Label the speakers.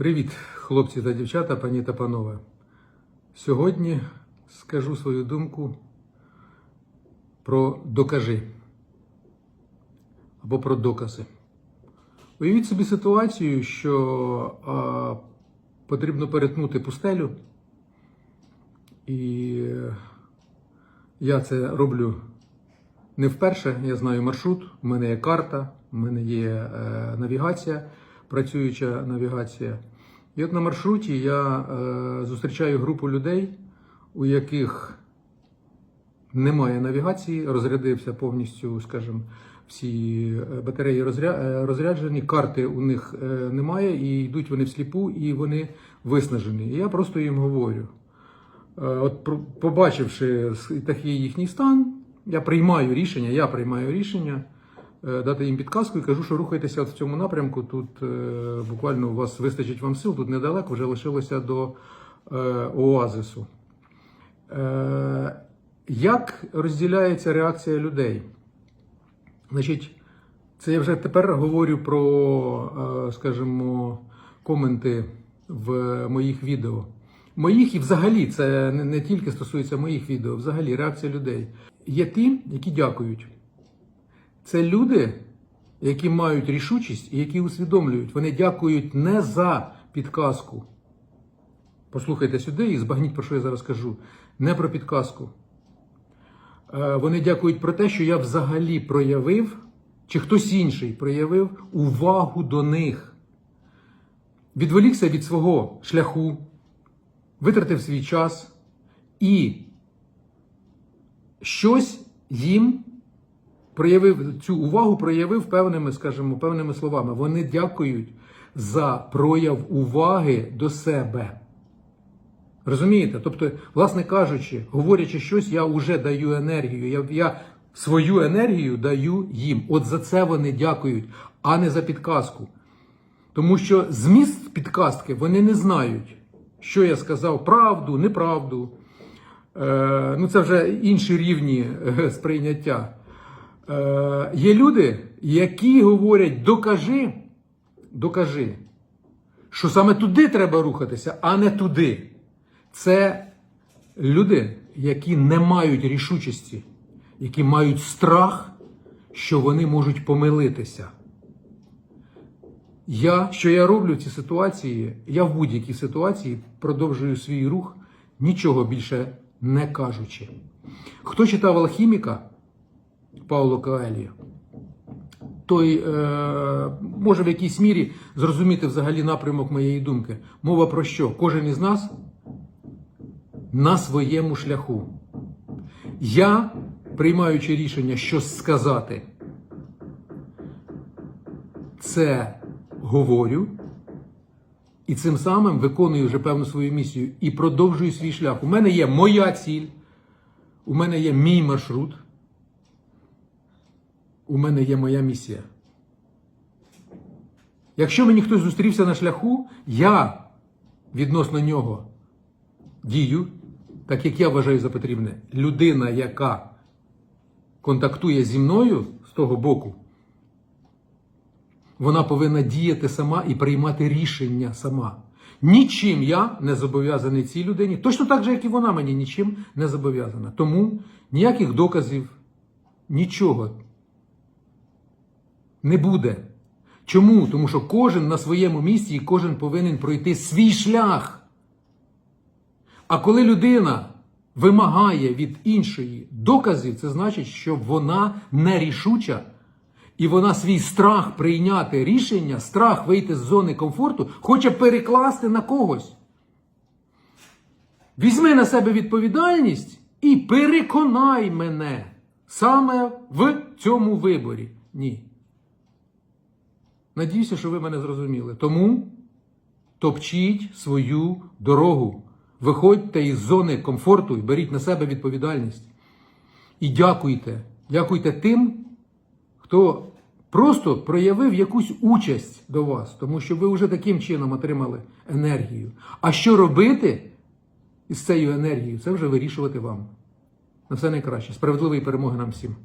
Speaker 1: Привіт, хлопці та дівчата, пані та панове. Сьогодні скажу свою думку про докажи або про докази. Уявіть собі ситуацію, що а, потрібно перетнути пустелю, і я це роблю не вперше. Я знаю маршрут, у мене є карта, у мене є е, навігація, працююча навігація. І от на маршруті я е, зустрічаю групу людей, у яких немає навігації, розрядився повністю, скажімо, всі е, батареї розря... е, розряджені, карти у них е, немає, і йдуть вони всліпу, і вони виснажені. І я просто їм говорю. От побачивши такий їхній стан, я приймаю рішення, я приймаю рішення дати їм підказку і кажу, що рухайтеся в цьому напрямку. Тут е, буквально у вас вистачить вам сил, тут недалеко, вже лишилося до е, оазису. Е, Як розділяється реакція людей? Значить, це я вже тепер говорю про, е, скажімо, коменти в моїх відео. Моїх і взагалі, це не тільки стосується моїх відео, взагалі реакція людей. Є ті, які дякують. Це люди, які мають рішучість і які усвідомлюють. Вони дякують не за підказку. Послухайте сюди і збагніть, про що я зараз кажу. Не про підказку. Е, Вони дякують про те, що я взагалі проявив, чи хтось інший проявив увагу до них. Відволікся від свого шляху, витратив свій час і щось їм проявив цю увагу, проявив певними, скажімо, певними словами. Вони дякують за прояв уваги до себе. Розумієте? Тобто, власне кажучи, говорячи щось, я вже даю енергію. Я, я свою енергію даю їм. От за це вони дякують, а не за підказку. Тому що зміст підказки вони не знають, що я сказав, правду, неправду. Е, ну, це вже інші рівні е, сприйняття. Е, є люди, які говорять: докажи, докажи, що саме туди треба рухатися, а не туди. Це люди, які не мають рішучості, які мають страх, що вони можуть помилитися. Я, що я роблю в цій ситуації, я в будь-якій ситуації продовжую свій рух, нічого більше не кажучи. Хто читав алхіміка Пауло Коеліо, той е, може в якійсь мірі зрозуміти взагалі напрямок моєї думки. Мова про що? Кожен із нас на своєму шляху. Я, приймаючи рішення, що сказати, це говорю, і цим самим виконую вже певну свою місію і продовжую свій шлях. У мене є моя ціль, у мене є мій маршрут, у мене є моя місія. Якщо мені хтось зустрівся на шляху, я відносно нього дію, так як я вважаю за потрібне. Людина, яка контактує зі мною з того боку, вона повинна діяти сама і приймати рішення сама. Нічим я не зобов'язаний цій людині, точно так же, як і вона мені нічим не зобов'язана. Тому ніяких доказів, нічого не буде. Чому? Тому що кожен на своєму місці і кожен повинен пройти свій шлях. А коли людина вимагає від іншої доказів, це значить, що вона нерішуча, і вона свій страх прийняти рішення, страх вийти з зони комфорту, хоче перекласти на когось. Візьми на себе відповідальність і переконай мене саме в цьому виборі. Ні. Надіюся, що ви мене зрозуміли. Тому топчіть свою дорогу. Виходьте із зони комфорту і беріть на себе відповідальність. І дякуйте. Дякуйте тим, хто просто проявив якусь участь до вас, тому що ви вже таким чином отримали енергію. А що робити із цією енергією, це вже вирішувати вам. На все найкраще. Справедливої перемоги нам всім.